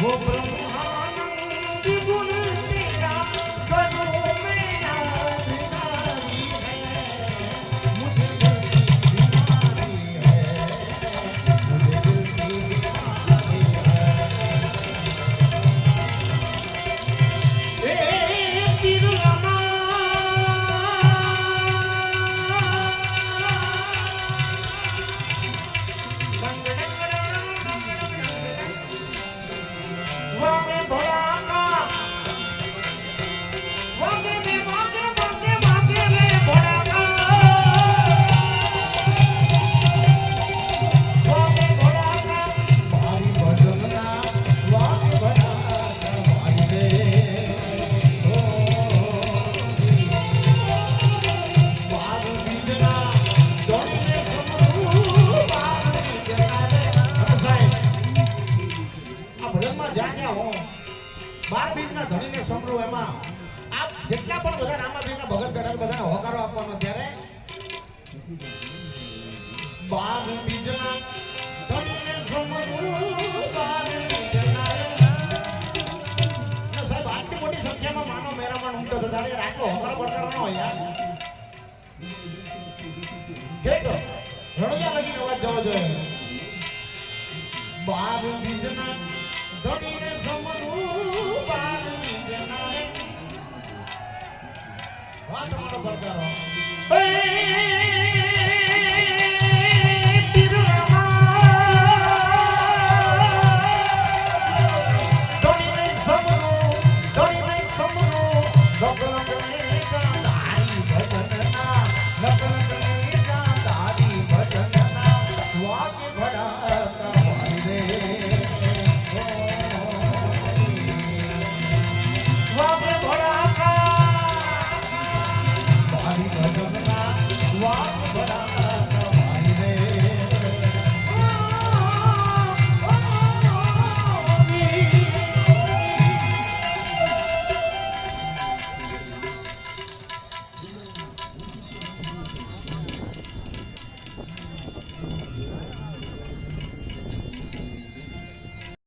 Vou pra... બાર આટલી મોટી સંખ્યામાં માનો મેરામાં ઉમટો થતા આટલો હોકારો પડકારવાનો યાર. કેટો, રણિયા લગીને અવાજ જોઈએ. બાર બીજના ધણી Доброго дня!